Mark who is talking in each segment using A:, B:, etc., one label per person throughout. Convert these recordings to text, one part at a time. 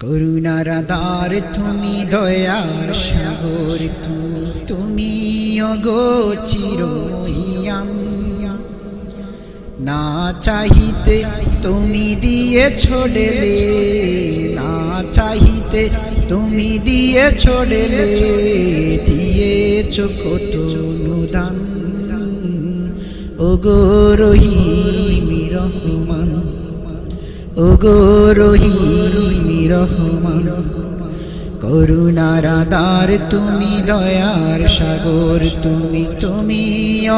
A: করুণারাদার তুমি দয়ার সাগর, তুমি তুমি অগো চিরজিয়ান না চাহিতে তুমি দিয়ে ছোড়লে না চাহিতে তুমি দিয়ে ছোড়লে দিয়েছ কত অনুদান। ওগো রহিমি রহমান ওগো রহিমি, রহমান করুণারাদার তুমি, দয়ার সাগর তুমি তুমি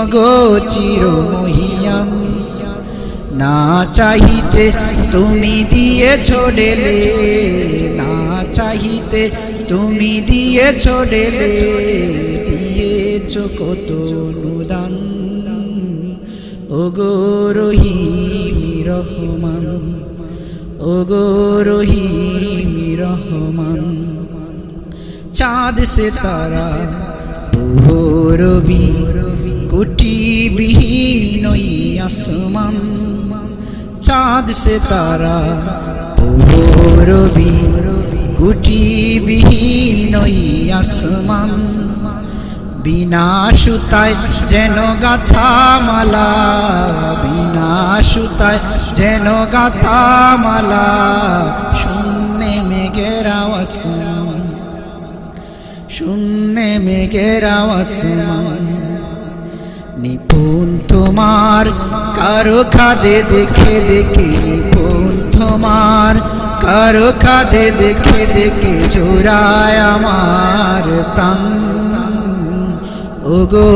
A: অগো চির মহিয়ান না চাহিতে তুমি দিয়ে ছোড়লে না চাহিতে তুমি দিয়ে ছোড়লে দিয়েছ কত অনুদান। ওগো রহিমি, রহমান ওগো রহিমি রহমান, চাঁদ সে তারা রবি কোটি বিহীন আসমান, চাঁদ সে তারা রবি কোটি বিহীন আসমান। বিনা সুতায় যেন গাথা মালা যেন গাথা মালা শূন্যে মেঘেরা আসমান শূন্যে মেঘেরা নিপুণ তোমার, কারও খাদে দেখে দেখে নিপুণ তোমার, কারও খাদে দেখে দেখে জোড়ায় আমার প্রাণ। ওগো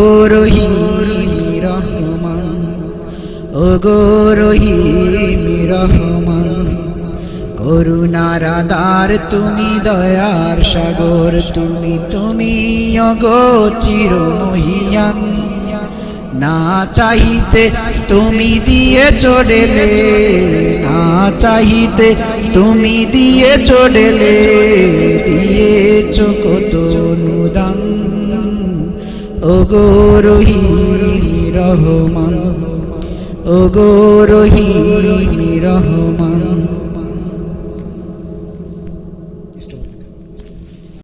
A: তুমি দয়ার সাগর তুমি তুমি অগো চির মহিয়ান না চাহিতে তুমি দিয়ে চড়েলে না চাহিতে তুমি দিয়ে চড়েলে দিয়েছ কত অনুদান ওগো রহিমি রহমান ওগো রহিমি রহমান।